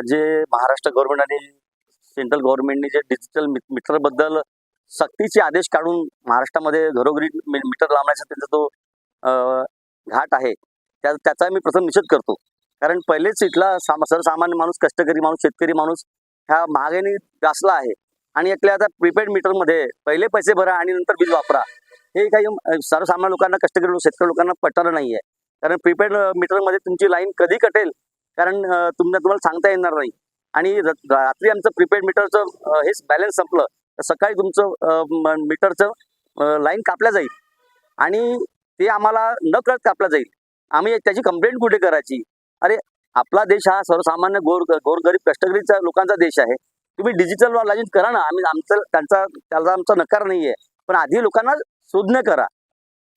जे महाराष्ट्र गव्हर्नमेंट आणि सेंट्रल गव्हर्नमेंटने जे डिजिटल मीटरबद्दल सक्तीचे आदेश काढून महाराष्ट्रामध्ये घरोघरी मीटर लावण्याचा त्यांचा जो घाट आहे त्या त्याचा मी प्रथम निषेध करतो. कारण पहिलेच इथला साम सर्वसामान्य माणूस कष्टकरी माणूस शेतकरी माणूस ह्या महागाईने गासला आहे. आणि यातल्या आता प्रीपेड मीटरमध्ये पहिले पैसे भरा आणि नंतर बिल वापरा. हे काही सर्वसामान्य लोकांना कष्टकरी लोक- शेतकरी लोकांना पटणार नाही आहे कारण प्रीपेड मीटरमध्ये तुमची लाईन कधी कटेल कारण तुम्हाला तुम्हाला सांगता येणार नाही. आणि रात्री आमचं प्रीपेड मीटरचं हेच बॅलन्स संपलं. तर सकाळी तुमचं मीटरचं लाईन कापल्या जाईल. आणि ते आम्हाला न कळत कापला जाईल. आम्ही त्याची कंप्लेंट कुठे करायची? अरे आपला देश हा सर्वसामान्य गोर गोरगरीब कष्टकरीचा लोकांचा देश आहे. तुम्ही डिजिटल लाईन करा ना. आम्ही आमचं त्यांचा त्याला आमचा नकार नाही आहे पण आधी लोकांना शोधणं करा.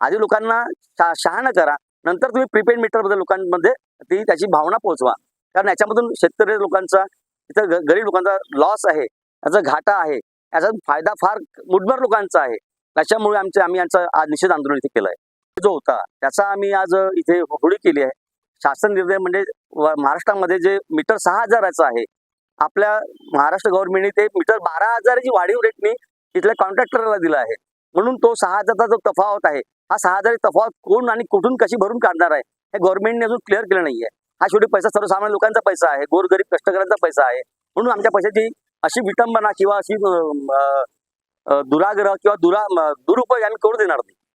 आधी लोकांना शा शहाणं करा. नंतर तुम्ही प्रीपेड मीटरबद्दल लोकांमध्ये ती त्याची भावना पोहोचवा. कारण याच्यामधून शेतकरी लोकांचा इथं ग- गरीब लोकांचा लॉस आहे. याचा घाटा आहे. याचा फायदा फार मुठभर लोकांचा आहे. त्याच्यामुळे आमचे आम्ही यांचा आज निषेध आंदोलन इथे केलं आहे जो होता त्याचा आम्ही आज इथे होळी केली आहे. शासन निर्णय म्हणजे महाराष्ट्रामध्ये जे मीटर सहा हजाराचं आहे आपल्या महाराष्ट्र गव्हर्नमेंटने ते मीटर बारा हजाराची वाढीव रेटने तिथल्या कॉन्ट्रॅक्टरला दिला आहे. म्हणून तो सहा हजारचा जो तफावत आहे हा सहा हजार तफावत कोण आणि कुठून कशी भरून काढणार आहे हे गव्हर्नमेंटने अजून क्लिअर केलं नाहीये. हा शेवटी पैसा सर्वसामान्य लोकांचा पैसा आहे गोरगरीब कष्टकऱ्यांचा पैसा आहे. म्हणून आमच्या पैशाची अशी विटंबना किंवा अशी दुराग्रह किंवा दुरा दुरुपयोग आम्ही करू देणार नाही.